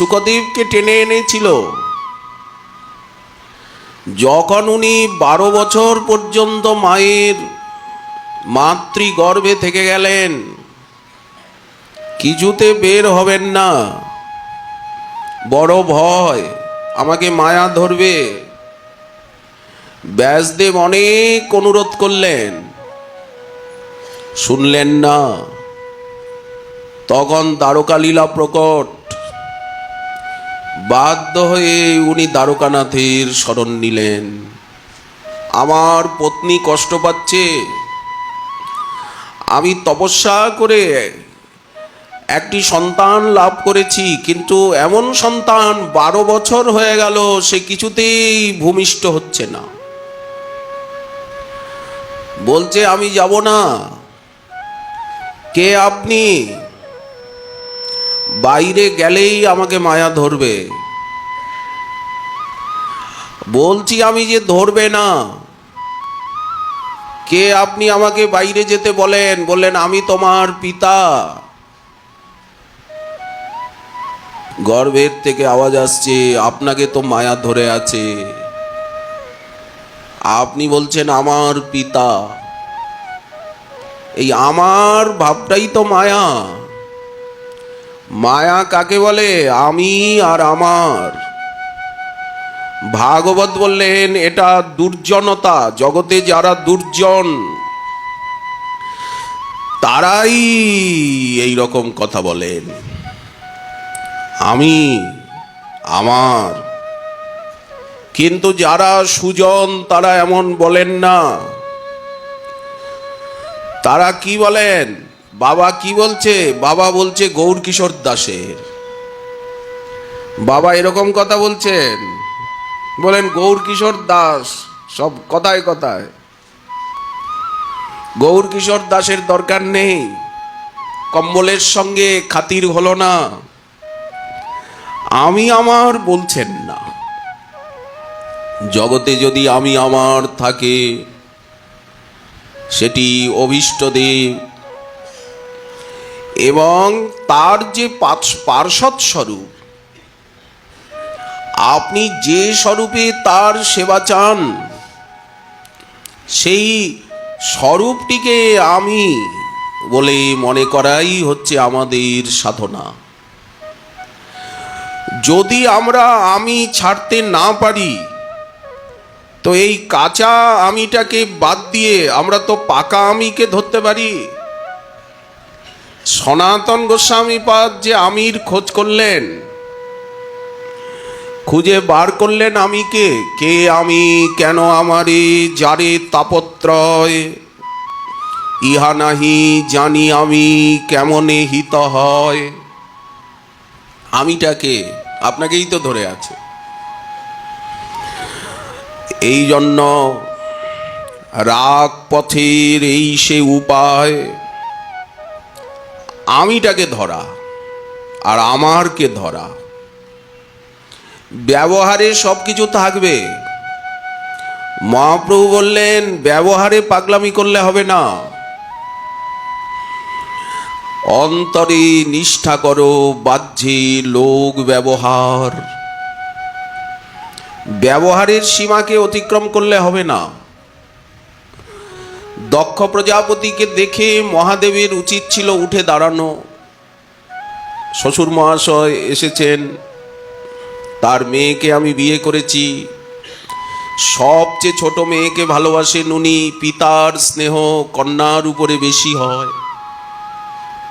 সুখদেবকে টেনে এনেছিল। যখন উনি বারো বছর পর্যন্ত মায়ের মাতৃ মাতৃগর্ভে থেকে গেলেন, কিছুতে বের হবেন না। বড় ভয়, আমাকে মায়া ধরবে। ব্যাসদেব অনেক অনুরোধ করলেন। শুনলেন না। তখন দ্বারকালীলা প্রকট বাধ্য হয়ে উনি দ্বারকানাথের শরণ নিলেন। আমার পত্নী কষ্ট পাচ্ছে। আমি তপস্যা করে একটি সন্তান লাভ করেছি, কিন্তু এমন সন্তান বারো বছর হয়ে গেল, সে কিছুতেই ভূমিষ্ঠ হচ্ছে না। বলছে, আমি যাব না। কে আপনি? বাইরে গেলেই আমাকে মায়া ধরবে। বলছি আমি যে ধরবে না। কে আপনি আমাকে বাইরে যেতে বলেন? বললেন, আমি তোমার পিতা। গর্ভের থেকে আওয়াজ আসছে, আপনাকে তো মায়া ধরে আছে। আপনি বলছেন, আমার পিতা। এই আমার ভাবটাই তো মায়া। মায়া কাকে বলে? আমি আর আমার। ভাগবত বললেন, এটা দুর্জনতা, জগতে যারা দুর্জন, তারাই এই রকম কথা বলেন। আমি, আমার। কিন্তু যারা সুজন, তারা এমন বলেন না। তারা কি বলেন? বাবা কি বলছে? বাবা বলছে গৌর কিশোর দাসের। বাবা এরকম কথা বলছেন। বলেন, গৌর কিশোর দাস, সব কথায় কথায়। গৌর কিশোর দাসের দরকার নেই। কম্বলের সঙ্গে খাতির হলো না। আমি আমার বলছেন না। জগতে যদি আমি আমার থাকে, সেটি অভীষ্টদেব এবং তার যে পার্শ- পার্ষদ স্বরূপ, আপনি যে স্বরূপে তার সেবা চান, সেই স্বরূপটিকে আমি বলে মনে করাই হচ্ছে আমাদের সাধনা। যদি আমরা আমি ছাড়তে না পারি, তো এই কাঁচা আমিটাকে বাদ দিয়ে আমরা তো পাকা আমিকে ধরতে পারি। সনাতন গোস্বামী পাদ যে আমির খোঁজ করলেন, খুঁজে বার করলেন আমি কে কে আমি, কেন আমারে যারে তাপত্রয়? ইহা নাহি জানি আমি কেমনে হিত হয়। আমিটাকে, আপনাকেই তো ধরে আছে। এই জন্য রাগ পথের এই সে উপায় আমিটাকে ধরা আর আমারকে ধরা। ব্যবহারে সব কিছু থাকবে। মহাপ্রভু বললেন, ব্যবহারে পাগলামি করলে হবে না। অন্তরে নিষ্ঠা করো, বাহ্যে লোক ব্যবহার। ব্যবহারের সীমাকে অতিক্রম করলে হবে না। প্রজাপতিকে দেখে মহাদেবের উচিত ছিল উঠে দাঁড়ানো। শ্বশুর মহাশয় এসেছেন, তার মেয়েকে আমি বিয়ে করেছি। সবচেয়ে ছোট মেয়েকে ভালোবাসেন উনি, পিতার স্নেহ কন্যার উপরে বেশি হয়।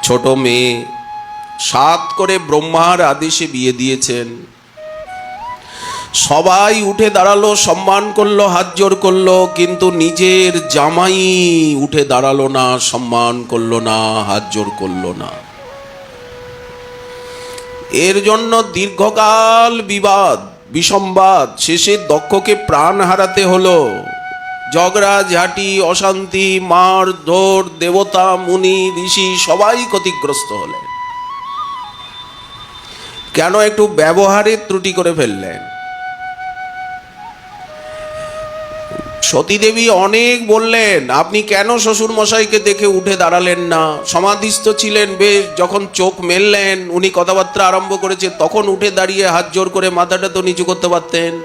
ছোট মেয়ে সাত করে ব্রহ্মার আদেশে বিয়ে দিয়েছেন। সবাই উঠে দাঁড়াল, সম্মান করল, হাত জোর করল, কিন্তু নিজের জামাই উঠে দাঁড়াল না, সম্মান করল না, হাত জোর করল না। এর জন্য দীর্ঘকাল বিবাদ বিসম্বাদ শেষে দক্ষকে প্রাণ হারাতে হলো। ঝগড়া ঝাঁটি অশান্তি, মার ধর দেবতা, মুনি, ঋষি সবাই ক্ষতিগ্রস্ত হলেন। কেন একটু ব্যবহারের ত্রুটি করে ফেললেন? সতীদেবী অনেক বললেন, আপনি কেন শ্বশুর মশাইকে দেখে উঠে দাঁড়ালেন না? সমাধিস্থ ছিলেন বেশ, যখন চোখ মেললেন, উনি কথাবার্তা আরম্ভ করেছে, তখন উঠে দাঁড়িয়ে হাত জোর করে মাথাটা তো নিচু করতে পারতেন।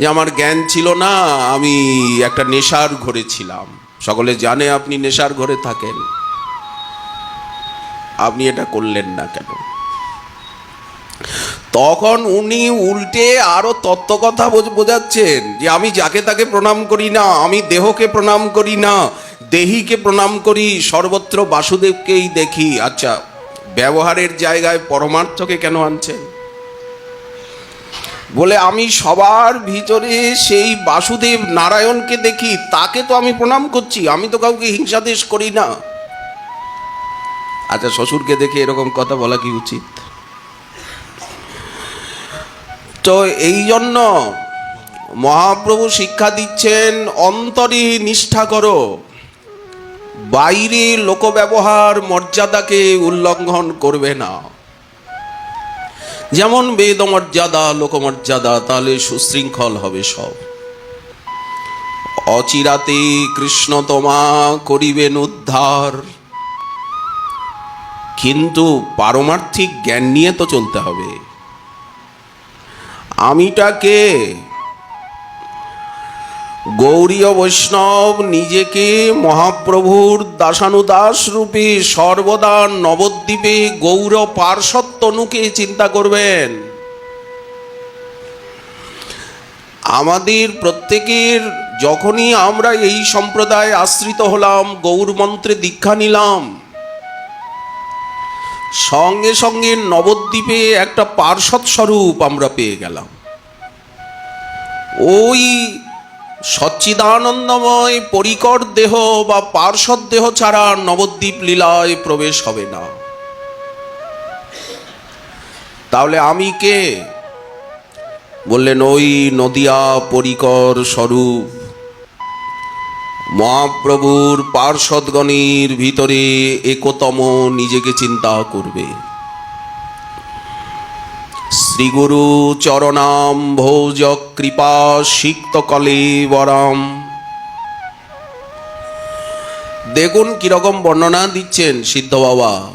যে আমার জ্ঞান ছিল না, আমি একটা নেশার ঘরে ছিলাম। সকলে জানে আপনি নেশার ঘরে থাকেন। আপনি এটা করলেন না কেন? তখন উনি উল্টে আরও তত্ত্বকথা বোঝ- বোঝাচ্ছেন যে আমি যাকে তাকে প্রণাম করি না, আমি দেহকে প্রণাম করি না, দেহিকে প্রণাম করি, সর্বত্র বাসুদেবকেই দেখি। আচ্ছা ব্যবহারের জায়গায় পরমার্থকে কেন আনছেন? বলে, আমি সবার ভিতরে সেই বাসুদেব নারায়ণকে দেখি, তাকে তো আমি প্রণাম করছি, আমি তো কাউকে হিংসাদেশ করি না। আচ্ছা শ্বশুরকে দেখে এরকম কথা বলা কি উচিত? তো এই জন্য মহাপ্রভু শিক্ষা দিচ্ছেন, অন্তরে নিষ্ঠা করো। বাইরে লোকব্যবহার মর্যাদাকে উল্লঙ্ঘন করবে না। যেমন বেদ মর্যাদা লোকমর্যাদা, তাহলে সুশৃঙ্খল হবে সব। অচিরাতে কৃষ্ণ তোমা করিবেন উদ্ধার। কিন্তু পারমার্থিক জ্ঞান নিয়ে তো চলতে হবে। আমিটাকে গৌরীয় বৈষ্ণব নিজেকে মহাপ্রভুর দাসানুদাস রূপে সর্বদা নবদ্বীপে গৌর পার্শ্বদ তনুকে চিন্তা করবেন। আমাদের প্রত্যেকের যখনই আমরা এই সম্প্রদায় আশ্রিত হলাম গৌর মন্ত্রে দীক্ষা নিলাম সঙ্গে সঙ্গে নবদ্বীপে একটা পার্শ্বদ স্বরূপ আমরা পেয়ে গেলাম। ওই সচ্চিদানন্দময় পরিকর দেহ বা পার্শ্বদ দেহ ছাড়া নবদ্বীপ লীলায় প্রবেশ হবে না। তাহলে আমি কে? বললেন, ওই নদিয়া পরিকর স্বরূপ। মহাপ্রভুর পার্শ্বদগণের ভিতরে একতম নিজেকে চিন্তা করবে। শ্রীগুরু চরণাম ভোজ কৃপা সিক্ত কলে বরাম। দেখুন কীরকম বর্ণনা দিচ্ছেন সিদ্ধ বাবা।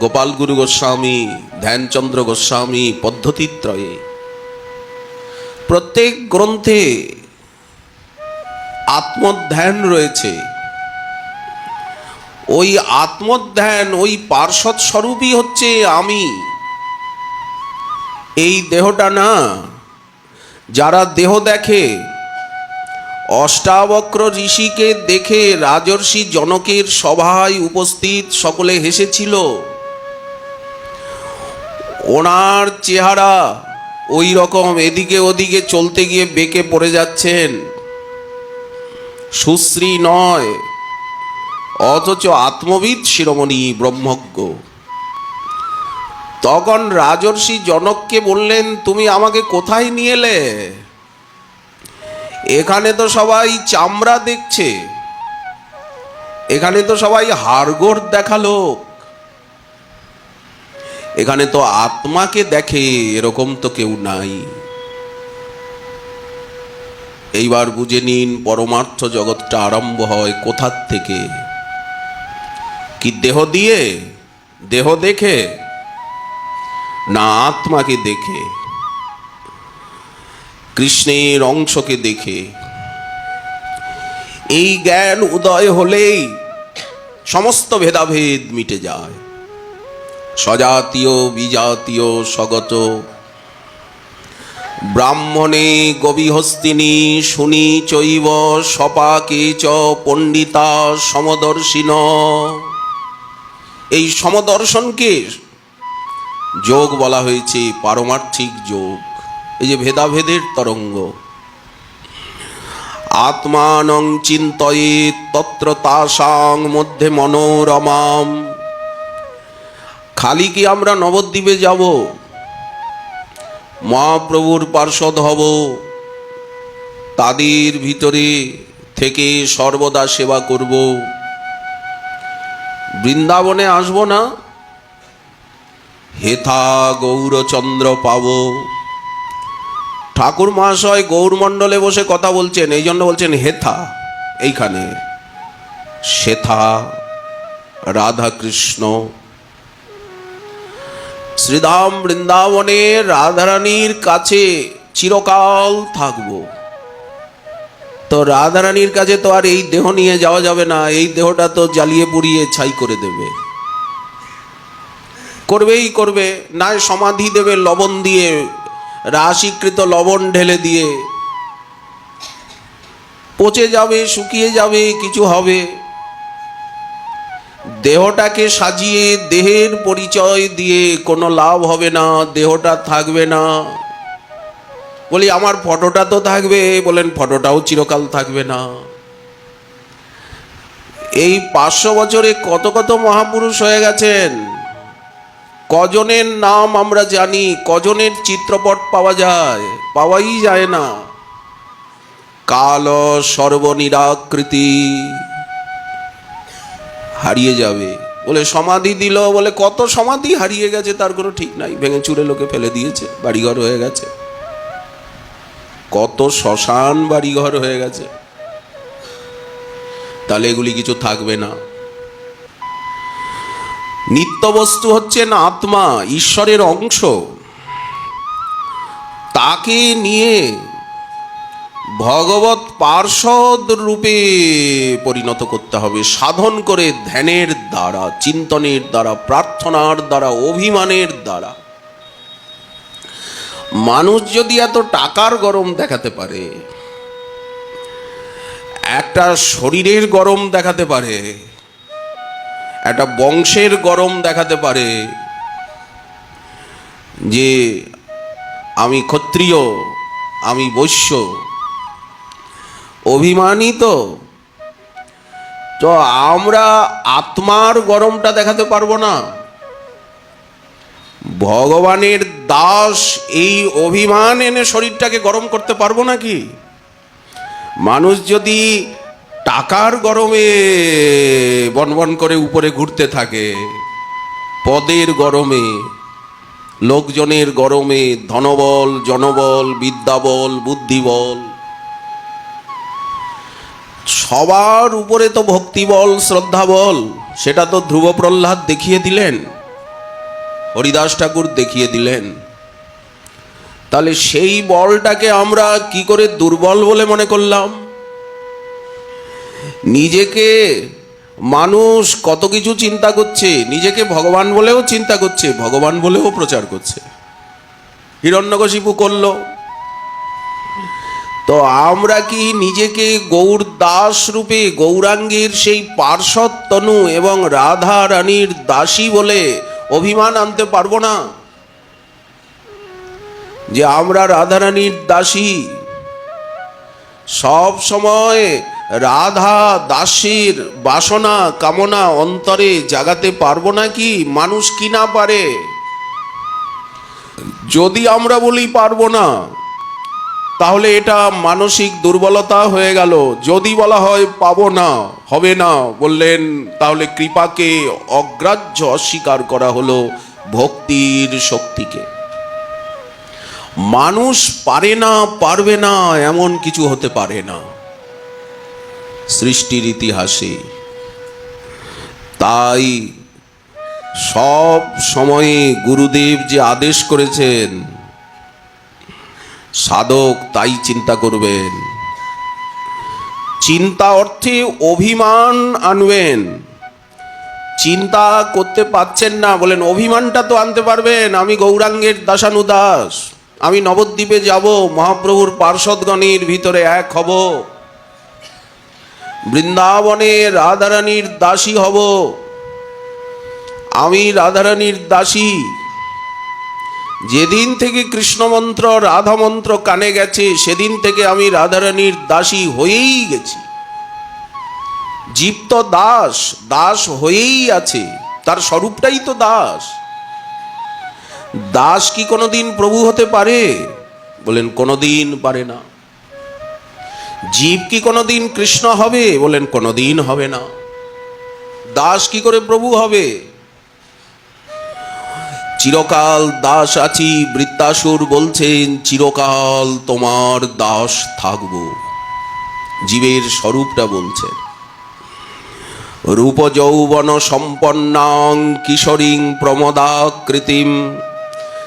গোপাল গুরু গোস্বামী, ধ্যানচন্দ্র গোস্বামী পদ্ধতিত্রয়ে। প্রত্যেক গ্রন্থে আত্মধ্যান রয়েছে। ওই আত্মধ্যান, ওই পার্শ্বদ স্বরূপই হচ্ছে আমি। এই দেহটা না, যারা দেহ দেখে, অষ্টাবক্র ঋষিকে দেখে রাজর্ষি জনকের সভায় উপস্থিত সকলে হেসেছিল। ওনার চেহারা ওই রকম এদিকে ওদিকে চলতে গিয়ে বেঁকে পড়ে যাচ্ছেন। সুশ্রী নয়, অথচ আত্মবিদ শিরোমণি ব্রহ্মজ্ঞ। তখন রাজর্ষি জনককে বললেন, তুমি আমাকে কোথায় নিয়ে এলে? এখানে তো সবাই চামড়া দেখছে। এখানে তো সবাই হাড়গোড় দেখাল এখানে তো আত্মাকে দেখে এরকম তো কেউ নাই। এইবার বুঝে নিন পরমার্থ জগৎটা আরম্ভ হয় কোথার থেকে। কি দেহ দিয়ে? দেহ দেখে? না আত্মাকে দেখে? কৃষ্ণের অংশকে দেখে? এই জ্ঞান উদয় হলেই সমস্ত ভেদাভেদ মিটে যায়। সজাতীয় বিজাতীয়, স্বগত ব্রাহ্মণে গবিহস্তিনী শুনি চৈব সপাকে চ পণ্ডিতা সমদর্শিন। এই সমদর্শনকে যোগ বলা হয়েছে, পারমার্থিক যোগ। এই যে ভেদাভেদের তরঙ্গ। আত্মানং চিন্তয়ে তত্র তাসাং মধ্যে মনোরমাম। খালি কি আমরা নবদ্বীপে যাব। মহাপ্রভুর পার্ষদ হব। তাদের ভিতরে থেকে সর্বদা সেবা করব। বৃন্দাবনে আসব না? হেথা গৌরচন্দ্র পাব। ঠাকুর মহাশয় গৌরমণ্ডলে বসে কথা বলছেন, এই জন্য বলছেন, হেথা, এইখানে। শেথা রাধা কৃষ্ণ শ্রীধাম বৃন্দাবনে রাধারানীর কাছে চিরকাল থাকব। তো রাধারানীর কাছে তো আর এই দেহ নিয়ে যাওয়া যাবে না, এই দেহটা তো জ্বালিয়ে পুড়িয়ে ছাই করে দেবে। করবেই করবে নাই সমাধি দেবে লবণ দিয়ে, রাশিকৃত লবণ ঢেলে দিয়ে। পচে যাবে, শুকিয়ে যাবে, কিছু হবে। দেহটাকে সাজিয়ে দেহের পরিচয় দিয়ে কোনো লাভ হবে না, দেহটা থাকবে না। বলি, আমার ফটোটা তো থাকবে। বলেন, ফটোটাও চিরকাল থাকবে না। এই পাঁচশো বছরে কত কত মহাপুরুষ হয়ে গেছেন? কজনের নাম আমরা জানি, কজনের চিত্রপট পাওয়া যায়, পাওয়াই যায় না। কাল সর্বনিরাকৃতি। হারিয়ে যাবে। বলে সমাধি দিল, বলে কত সমাধি হারিয়ে গেছে তার কোনো ঠিক নাই। ভেঙে চুরে লোকে ফেলে দিয়েছে, বাড়িঘর হয়ে গেছে। কত শ্মশান বাড়িঘর হয়ে গেছে। তাহলে এগুলি কিছু থাকবে না। নিত্য বস্তু হচ্ছেন আত্মা, ঈশ্বরের অংশ। তাকে নিয়ে ভগবত পার্ষদ রূপে পরিণত করতে হবে। সাধন করে ধ্যানের দ্বারা, চিন্তনের দ্বারা, প্রার্থনার দ্বারা, অভিমানের দ্বারা। মানুষ যদি এত টাকার গরম দেখাতে পারে, একটা শরীরের গরম দেখাতে পারে, একটা বংশের গরম দেখাতে পারে, যে আমি ক্ষত্রিয়, আমি বৈশ্য অভিমানিত। তো আমরা আত্মার গরমটা দেখাতে পারব না। ভগবানের দাস এই অভিমান এনে শরীরটাকে গরম করতে পারব নাকি? মানুষ যদি টাকার গরমে বনবন করে উপরে ঘুরতে থাকে, পদের গরমে, লোকজনের গরমে ধনবল, জনবল, বিদ্যাবল, বুদ্ধিবল সবার উপরে তো ভক্তিবল শ্রদ্ধাবল সেটা তো ধ্রুব প্রহ্লাদ দেখিয়ে দিলেন, হরিদাস ঠাকুর দেখিয়ে দিলেন। তাহলে সেই বলটাকে আমরা কি করে দুর্বল বলে মনে করলাম? নিজেকে মানুষ কত কিছু চিন্তা করছে, নিজেকে ভগবান বলেও চিন্তা করছে, ভগবান বলেও প্রচার করছে। হিরণ্যকশিপু করল তো আমরা কি নিজেকে গৌর দাস রূপে গৌরাঙ্গের সেই পার্শ্বদ তনু এবং রাধা রানীর দাসী বলে অভিমান আনতে পারব না? যে আমরা রাধারানীর দাসী। সব সময় রাধা দাসীর বাসনা, কামনা অন্তরে জাগাতে পারব না কি? মানুষ কি না পারে? যদি আমরা বলি পারব না তাহলে এটা মানসিক দুর্বলতা হয়ে গেল। যদি বলা হয়, পাবো না, হবে না, বললেন, তাহলে কৃপাকে অগ্রাহ্য অস্বীকার করা হলো ভক্তির শক্তিকে। মানুষ পারে না, পারবে না, এমন কিছু হতে পারে না। সৃষ্টির ইতিহাসে তাই সব সময়ে গুরুদেব যে আদেশ করেছেন সাধক তাই চিন্তা করবেন। চিন্তা অর্থে অভিমান আনবেন। চিন্তা করতে পাচ্ছেন না, বলেন, অভিমানটা তো আনতে পারবেন, আমি গৌরাঙ্গের দাসানুদাস, আমি নবদ্বীপে যাব, মহাপ্রভুর পার্ষদগণের ভিতরে এক হব বৃন্দাবনে রাধারানীর দাসী হব, আমি রাধারানীর দাসী যেদিন থেকে কৃষ্ণমন্ত্র রাধা মন্ত্র কানে গেছে, সেদিন থেকে আমি রাধারানীর দাসী হয়েই গেছি। জীব তো দাস দাস হয়েই আছে, তার স্বরূপটাই তো দাস। দাস কি কোনোদিন প্রভু হতে পারে? বলেন, কোনোদিন পারে না। জীব কি কোনোদিন কৃষ্ণ হবে? বলেন, কোনোদিন হবে না। দাস কি করে প্রভু হবে? চিরকাল দাস আছি বৃত্তাসুর বলছেন, চিরকাল তোমার দাস থাকব। জীবের স্বরূপটা বলছেন রূপ যৌবন সম্পন্নাং কিশোরীং প্রমদাকৃতিম।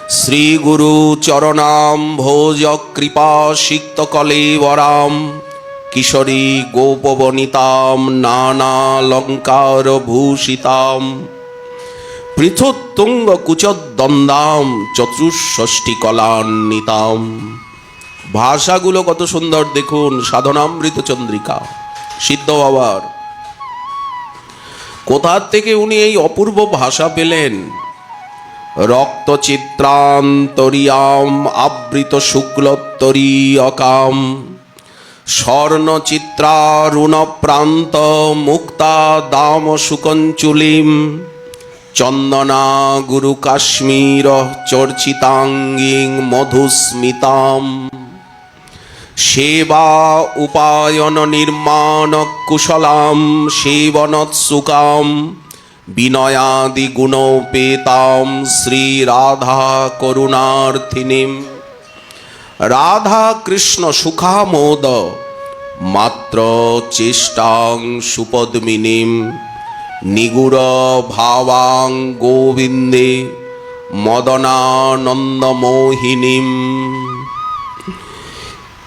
শ্রীগুরু চরণাম ভোজ কৃপা সিক্ত কলেবরাম কিশোরী গোপবনিতাম নানালঙ্কার ভূষিতাম পৃথুত্তুঙ্গ কুচদ্বন্দাম চতুষ্ষষ্ঠী কলান্বিতাম ভাষাগুলো কত সুন্দর, দেখুন, সাধনামৃত চন্দ্রিকা, সিদ্ধ বাবার। কোথার থেকে উনি এই অপূর্ব ভাষা পেলেন? রক্তচিত্রান্তরিয়াম, আবৃত শুক্লোত্তরীয়কাম স্বর্ণচিত্রারুণ প্রান্ত মুক্তা দাম সুকঞ্চুলিম চন্দনা, গুরু কাশ্মীর, চর্চিতাঙ্গিং, মধুস্মিতাম। সেবা, উপায়ন, নির্মাণ, কুশলাম সেবনৎসুকাম বিনয়াদি গুণোপেতাম, শ্রী রাধা করুণার্থিনীম। রাধা কৃষ্ণ সুখামোদ, মাত্র চেষ্টাং সুপদ্মিনীম। নিগুড় ভাবাং গোবিন্দে মদনানন্দমোহিনীম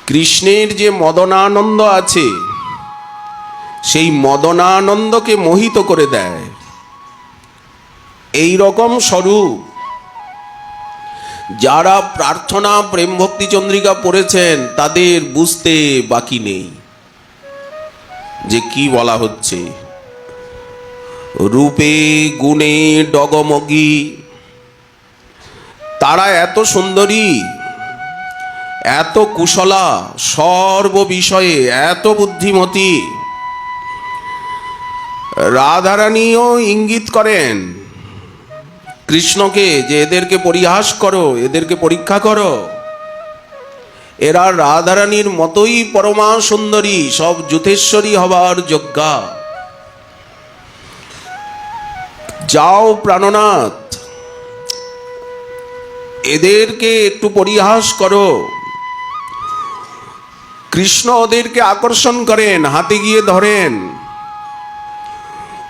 কৃষ্ণের যে মদনানন্দ আছে, সেই মদনানন্দকে মোহিত করে দেয়। এই রকম স্বরূপ যারা প্রার্থনা প্রেম ভক্তি চন্দ্রিকা পড়েছেন, তাদের বুঝতে বাকি নেই। যে কি বলা হচ্ছে? রূপে গুণে ডগমগি। তারা এত সুন্দরী, এত কুশলা সর্ব বিষয়ে এত বুদ্ধিমতী। রাধারানীও ইঙ্গিত করেন, কৃষ্ণকে যে এদেরকে পরিহাস করো, এদেরকে পরীক্ষা করো। এরা রাধারানীর মতোই পরমা সুন্দরী, সব যুথেশ্বরী হবার যোগ্যা। যাও প্রাণনাথ। এদেরকে একটু পরিহাস করো। কৃষ্ণ ওদেরকে আকর্ষণ করেন, হাতে গিয়ে ধরেন।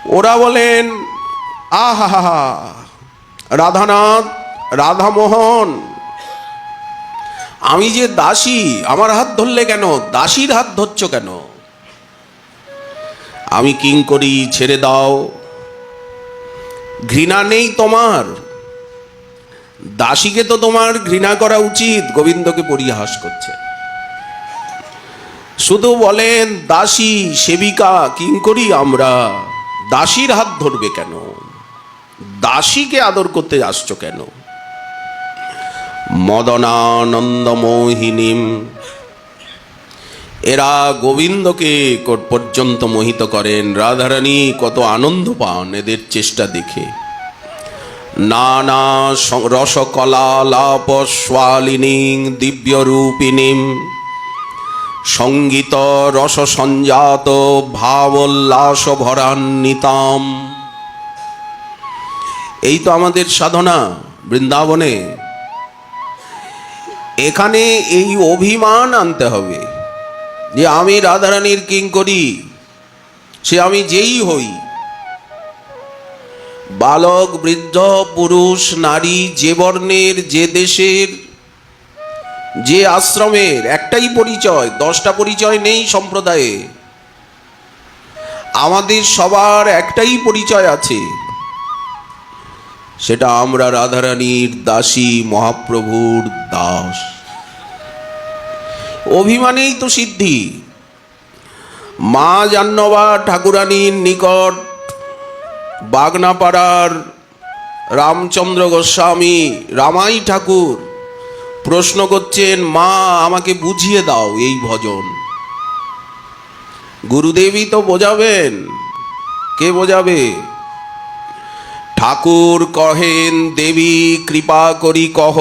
ওরা বলেন আহা রাধানাথ, রাধামোহন, আমি যে দাসী, আমার হাত ধরলে কেন? দাসীর হাত ধরছ কেন? আমি কিং করি ছেড়ে দাও। ঘৃণা নেই তোমার। দাসীকে তো তোমার ঘৃণা করা উচিত, গোবিন্দকে পরিহাস করছে। শুধু বলেন, দাসী, সেবিকা, কিং করি আমরা, দাসীর হাত ধরবে কেন? দাসীকে আদর করতে আসছো কেন? মদনানন্দমোহিনীম এরা গোবিন্দকে পর্যন্ত মোহিত করেন। রাধারানী কত আনন্দ পান এদের চেষ্টা দেখে। নানা স- রসকলালাপস্বালিনী দিব্যরূপিণীম। সংগীত রস সঞ্জাত ভাবোল্লাস ভরান্বিতাম এই তো আমাদের সাধনা বৃন্দাবনে। এখানে এই অভিমান আনতে হবে। যে আমি রাধারানীর কিং করি, সে আমি যেই হই। বালক, বৃদ্ধ, পুরুষ, নারী, যে বর্ণের, যে দেশের, যে আশ্রমের, একটাই পরিচয়, দশটা পরিচয় নেই সম্প্রদায়ে। আমাদের সবার একটাই পরিচয় আছে। সেটা আমরা রাধারানীর দাসী মহাপ্রভুর দাস। অভিমানেই তো সিদ্ধি। মা জাহ্নবা ঠাকুরানীর নিকট বাগনাপাড়ার রামচন্দ্র গোস্বামী রামাই ঠাকুর প্রশ্ন করছেন, মা, আমাকে বুঝিয়ে দাও এই ভজন। গুরুদেবী তো বোঝাবেন। কে বোঝাবে? ঠাকুর কহেন, দেবী, কৃপা করি কহ।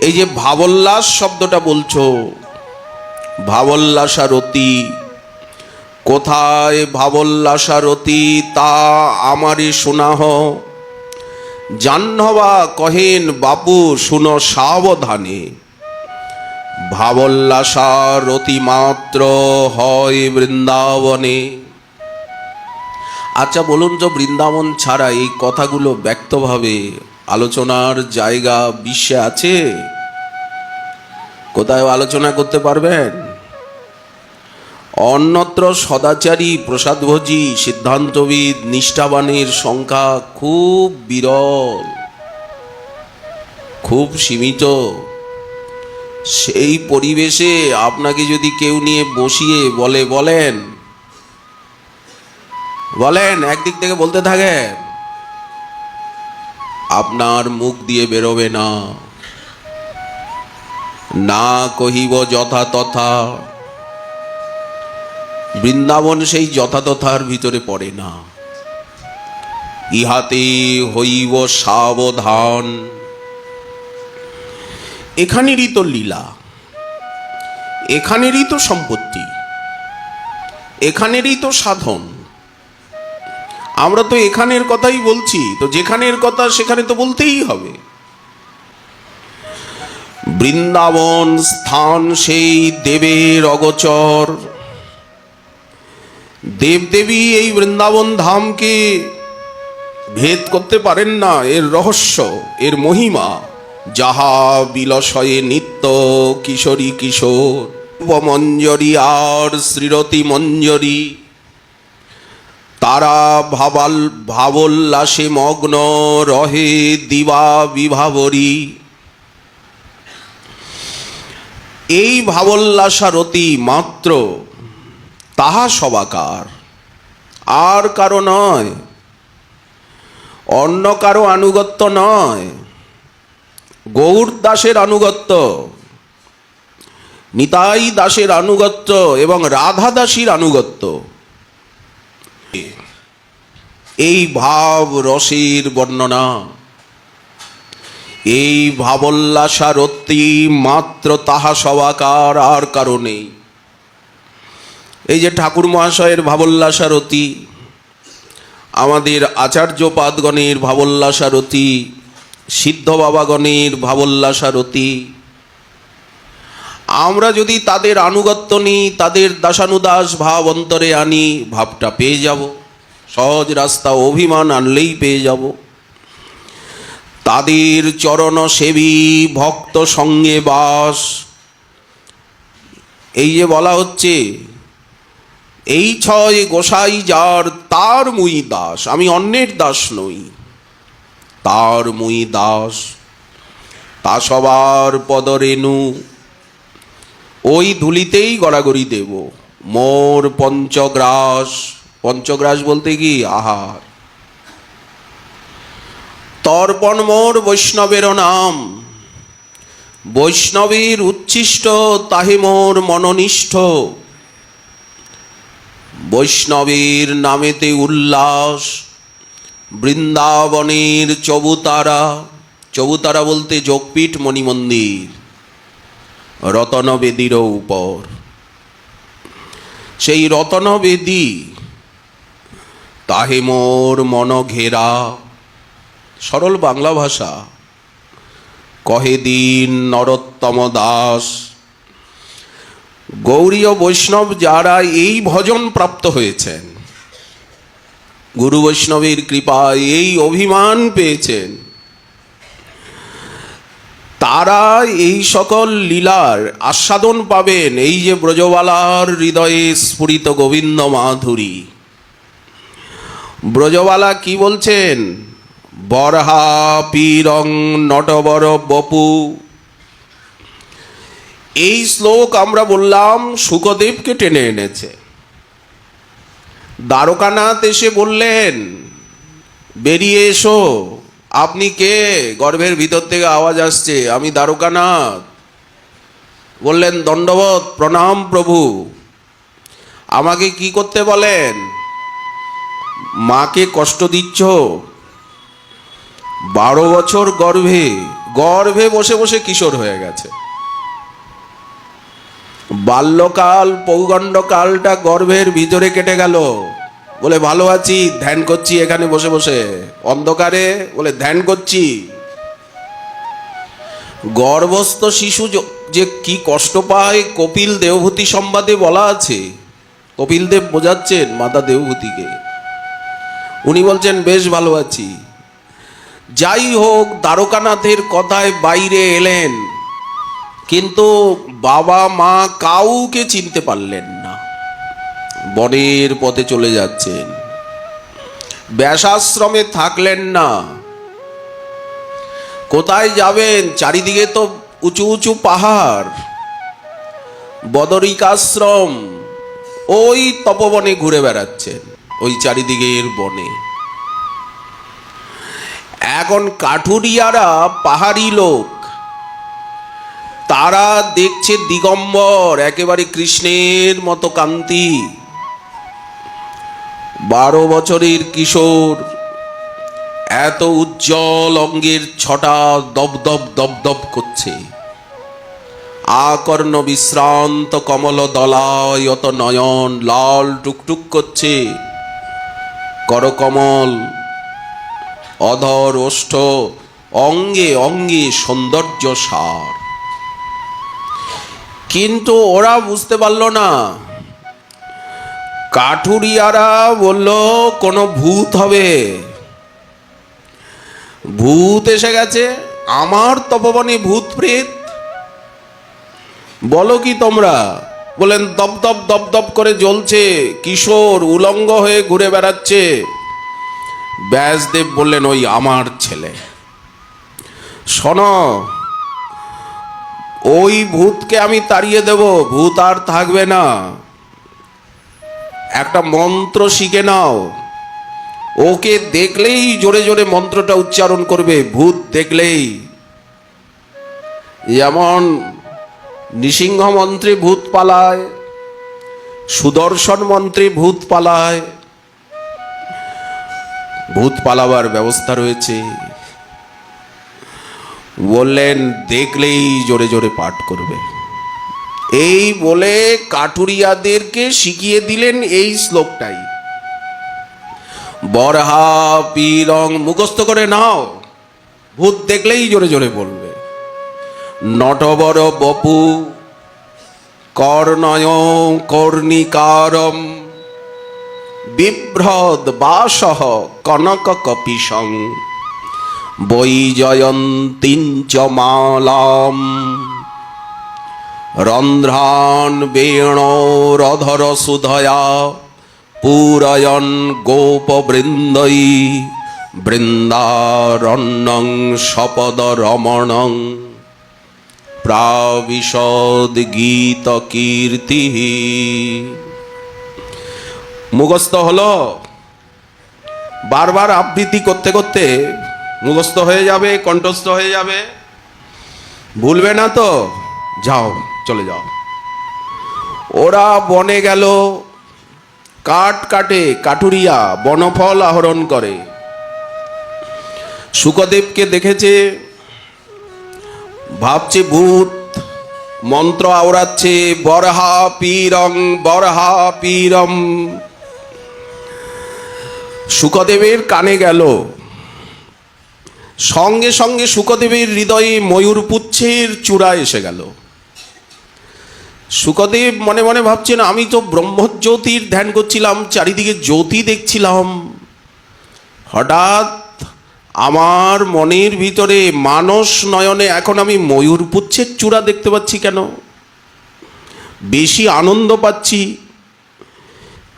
এই যে ভাবল্লাস শব্দটা বলছো ভাবল্লাসারতি কোথায় ভাবল্লাসারতি তা আমারই শোনাহ জাহ্নবা কহেন, বাপু, শুনো সাবধানে ভাবল্লাসার অতিমাত্র হয় বৃন্দাবনে। আচ্ছা বলুন তো, বৃন্দাবন ছাড়া এই কথাগুলো ব্যক্তভাবে আলোচনার জায়গা বিশ্বে আছে? কোথায় আলোচনা করতে পারবেন? অন্যত্র সদাচারী প্রসাদভোজী সিদ্ধান্তবিদ নিষ্ঠাবানের সংখ্যা খুব বিরল, খুব সীমিত। সেই পরিবেশে আপনাকে যদি কেউ নিয়ে বসিয়ে বলে, বলেন বলেন, একদিক থেকে বলতে থাকেন। আপনার মুখ দিয়ে বেরোবে না। না কহিব যথা তথা। বৃন্দাবন সেই যথাতথার ভিতরে পড়ে না। ইহাতে হইব সাবধান। এখানেরই তো লীলা। এখানেরই তো সম্পত্তি। এখানেরই তো সাধন। আমরা তো এখানের কথাই বলছি, তো যেখানের কথা সেখানে তো বলতেই হবে। বৃন্দাবন স্থান সেই দেবের অগচর। দেবদেবী এই বৃন্দাবন ধামকে ভেদ করতে পারেন না, এর রহস্য, এর মহিমা। যাহা বিলসয়ে নিত্য কিশোরী কিশোর মঞ্জরি আর শ্রীরতি মঞ্জরি তারা ভাবাল, ভাবল্লাসে মগ্ন রহে দিবা বিভাবরী। এই ভাবল্লাসারতি মাত্র, তাহা সবাকার। আর কারও নয়, অন্য কারও আনুগত্য নয়। গৌর দাসের আনুগত্য, নিতাই দাসের আনুগত্য এবং রাধা দাসীর আনুগত্য। এই ভাব রসের বর্ণনা। এই ভাবল্লাসারত্তি মাত্র তাহা সবাকার আর কারণে এই যে ঠাকুর মহাশয়ের ভাবল্লাসারতি আমাদের আচার্য পাদগণের ভাবল্লাসারতি সিদ্ধ বাবাগণের ভাবল্লাসারতি আমরা যদি তাদের আনুগত্য নিই, তাদের দাসানুদাস ভাব অন্তরে আনি, ভাবটা পেয়ে যাব। সহজ রাস্তা অভিমান আনলেই পেয়ে যাব। তাদের চরণ সেবী ভক্ত সঙ্গে বাস। এই যে বলা হচ্ছে, এই ছয় গোসাই যার, তার মুই দাস। আমি অন্যের দাস নই, তার মুই দাস। তা সবার পদরেণু ওই ধুলিতেই গড়াগড়ি দেব। মোর পঞ্চগ্রাস পঞ্চগ্রাস বলতে কি? আহার। তর্পণ মোর বৈষ্ণবের নাম। বৈষ্ণবীর উচ্ছিষ্ট, তাহে মোর মননিষ্ঠ। বৈষ্ণবীর নামেতে উল্লাস, বৃন্দাবনের চবুতারা। চবুতারা বলতে যোগপীঠ, মণিমন্দির। রতনবেদীরও উপর। সেই রতনবেদী, তাহে মোর মন ঘেরা। সরল বাংলা ভাষা, কহে দিন নরোত্তম দাস গৌরীয় বৈষ্ণব যারা এই ভজন প্রাপ্ত হয়েছেন, গুরু বৈষ্ণবের কৃপায় এই অভিমান পেয়েছেন। তারা এই সকল লীলার আস্বাদন পাবেন। এই যে ব্রজবালার হৃদয়ে স্ফুরিত গোবিন্দ মাধুরী। ব্রজবালা কি বলছেন? বরহা পীরং নটবর বপু। এই শ্লোক আমরা বললাম, সুখদেবকে টেনে এনেছে। দ্বারকানাথ এসে বললেন, বেরিয়ে এসো। আপনি কে? গর্ভের ভিতর থেকে আওয়াজ আসছে। আমি দ্বারকানাথ। বললেন দণ্ডবত প্রণাম প্রভু। আমাকে কি করতে বলেন? মাকে কষ্ট দিচ্ছ? বারো বছর গর্ভে গর্ভে বসে বসে কিশোর হয়ে গেছে। বাল্যকাল, পৌগণ্ডকালটা গর্ভের ভিতরে কেটে গেল। বলে, ভালো আছি, ধ্যান করছি এখানে বসে বসে। অন্ধকারে বলে, ধ্যান করছি। গর্ভস্থ শিশু য- কি কষ্ট পায়, কপিল দেবভূতি সম্বাদে বলা আছে। কপিল দেব বোঝাচ্ছেন মাতা দেবভূতিকে উনি বলছেন, বেশ ভালো আছি। যাই হোক, দ্বারকানাথের কথায় বাইরে এলেন। কিন্তু বাবা মা কাউকে চিনতে পারলেন বনের পথে চলে যাচ্ছেন। ব্যাসাশ্রমে থাকলেন না। কোথায় যাবেন? চারিদিকে তো উঁচু উঁচু পাহাড়। বদরিকাশ্রম, ওই তপবনে ঘুরে বেড়াচ্ছেন, ওই চারিদিকের বনে। এখন কাঠুরিয়ারা পাহাড়ি লোক। তারা দেখছে দিগম্বর, একেবারে কৃষ্ণের মতো কান্তি। বারো বছরের কিশোর। এত উজ্জ্বল অঙ্গের ছটা দবদব দবদব করছে। আকর্ণ বিশ্রান্ত কমল দলায়ত নয়ন লাল টুকটুক করছে। করকমল অধর ওষ্ঠ অঙ্গে অঙ্গে সৌন্দর্য সার। কিন্তু ওরা বুঝতে পারল না। কাঠুরিয়ারা বলল, কোনো ভূত হবে? ভূত এসে গেছে। আমার তপবনে ভূত প্রেত বলো কি তোমরা? বলেন দপদপ দপ করে জ্বলছে। কিশোর উলঙ্গ হয়ে ঘুরে বেড়াচ্ছে। ব্যাসদেব বললেন, ওই আমার ছেলে। শোনো, ওই ভূতকে আমি তাড়িয়ে দেব। ভূত আর থাকবে না। একটা মন্ত্র শিখে নাও। ওকে দেখলেই জোরে জোরে মন্ত্রটা উচ্চারণ করবে, ভূত দেখলেই। যেমন নৃসিংহ মন্ত্রী ভূত পালায়, সুদর্শন মন্ত্রী ভূত পালায়। ভূত পালাবার ব্যবস্থা রয়েছে। বললেন, দেখলেই জোরে জোরে পাঠ করবে। এই বলে কাঠুরিয়াদেরকে শিখিয়ে দিলেন এই শ্লোকটাই। বরহা পিরং মুখস্থ করে নাও। ভূত দেখলেই জোরে জোরে বলবে। নটবর বপু, কর্ণয় কর্ণিকারম, বিভ্রদ বাসহ কনক কপিসং বৈজয়ন্তীঞ্চ মালাম। রন্ধ্রান বেণরধর সুধয়া পূরয়ন গোপবৃন্দৈ, বৃন্দারণ্যং সপদ রমণং প্রাবিশদ গীত কীর্তি। মুখস্থ হলো, বারবার আবৃত্তি করতে করতে মুখস্থ হয়ে যাবে, কণ্ঠস্থ হয়ে যাবে। ভুলবে না তো? যাও। চলে যাও। ওরা বনে গেল, কাঠ কাটে, কাঠুরিয়া, বনফল আহরণ করে। সুখদেবকে দেখেছে, ভাবছে ভূত, মন্ত্র আওড়াচ্ছে, বরহা পীরং, বরহা পীরম। সুখদেবের কানে গেল, সঙ্গে সঙ্গে সুখদেবের হৃদয়ে ময়ূর পুচ্ছের চূড়া এসে গেল। সুখদেব মনে মনে ভাবছেন, আমি তো ব্রহ্মজ্যোতির ধ্যান করছিলাম, চারিদিকে জ্যোতি দেখছিলাম। হঠাৎ আমার মনের ভিতরে মানস নয়নে এখন আমি ময়ূর পুচ্ছের চূড়া দেখতে পাচ্ছি কেন? বেশি আনন্দ পাচ্ছি।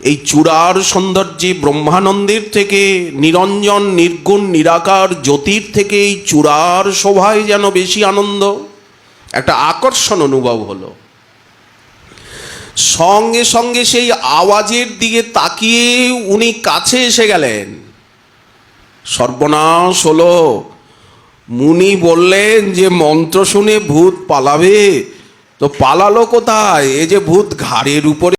এই চূড়ার সৌন্দর্যে ব্রহ্মানন্দের থেকে নিরঞ্জন, নির্গুণ, নিরাকার জ্যোতির থেকে এই চূড়ার শোভায় যেন বেশি আনন্দ। একটা আকর্ষণ অনুভব হলো। সঙ্গে সঙ্গে সেই আওয়াজের দিকে তাকিয়ে উনি কাছে এসে গেলেন। সর্বনাশ হলো। মুনি বললেন যে, মন্ত্র শুনে ভূত পালাবে? তো পালালো কোথায়? এ যে ভূত ঘাড়ের উপরে